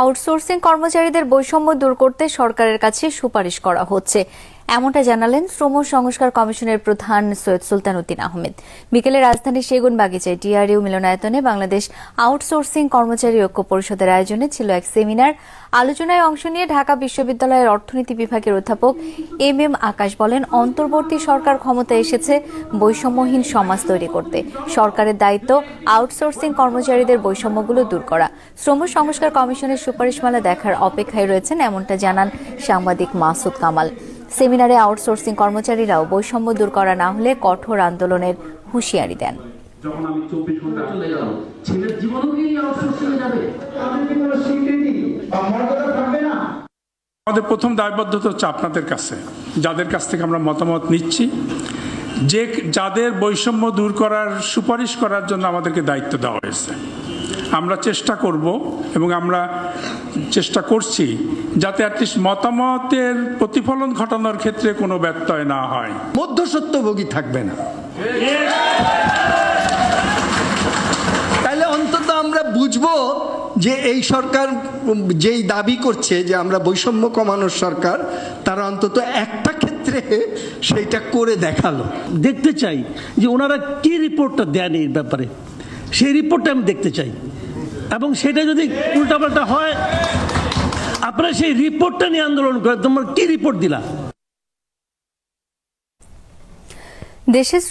Outsourcing কর্মচারীদের বৈষম্য দূর করতে সরকারের কাছে সুপারিশ করা হচ্ছে। এমনটা জানালেন শ্রম সংস্কার কমিশনের প্রধান সৈয়দ সুলতান উদ্দিন আহমেদ। বিকেলে রাজধানীর সেগুন বাগিচায় টিআরইউ মিলনায়তনে বাংলাদেশ আউটসোর্সিং কর্মচারী ঐক্য পরিষদের আয়োজনে ছিল এক সেমিনার। আলোচনায় অংশ নিয়ে ঢাকা বিশ্ববিদ্যালয়ের অর্থনীতি বিভাগের অধ্যাপক এম এম আকাশ বলেন, অন্তর্বর্তী সরকার ক্ষমতায় এসেছে বৈষম্যহীন সমাজ তৈরি করতে। সরকারের দায়িত্ব আউটসোর্সিং কর্মচারীদের বৈষম্যগুলো দূর করা। শ্রম সংস্কার কমিশনের সুপারিশমালা দেখার অপেক্ষায় রয়েছেন, এমনটা জানান সাংবাদিক মাসুদ কামাল। সেমিনারে আউটসোর্সিং কর্মচারীরাও বৈষম্য দূর করা না হলে কঠোর আন্দোলনের হুঁশিয়ারি দেন। যখন আমি চব্বিশ ঘণ্টা ছেলের জীবনও কি আউটসোর্সিং যাবে? কোনো স্বীকৃতি বা মর্যাদা থাকবে না? আমাদের প্রথম দায়বদ্ধতা হচ্ছে আপনাদের কাছে। যাদের কাছ থেকে আমরা মতামত নিচ্ছি যে যাদের বৈষম্য দূর করার সুপারিশ করার জন্য আমাদেরকে দায়িত্ব দেওয়া হয়েছে। আমরা চেষ্টা করব এবং আমরা চেষ্টা করছি যাতে অ্যাটলিস্ট মতামতের প্রতিফলন ঘটানোর ক্ষেত্রে কোনো ব্যত্যয় না হয়। মধ্যসত্যভোগী থাকবে না। তাহলে অন্তত আমরা বুঝব যে এই সরকার যেই দাবি করছে যে আমরা বৈষম্য কমানোর সরকার তারা অন্তত একটা ক্ষেত্রে সেইটা করে দেখাল। দেখতে চাই যে ওনারা কি রিপোর্টটা দেন এই ব্যাপারে। সেই রিপোর্টটা আমি দেখতে চাই। এবং সেটা যদি উল্টাপাল্টা হয়, আপনারা সেই রিপোর্টটা নিয়ে আন্দোলন করেন। তোমার কি রিপোর্ট দিলা? দেশের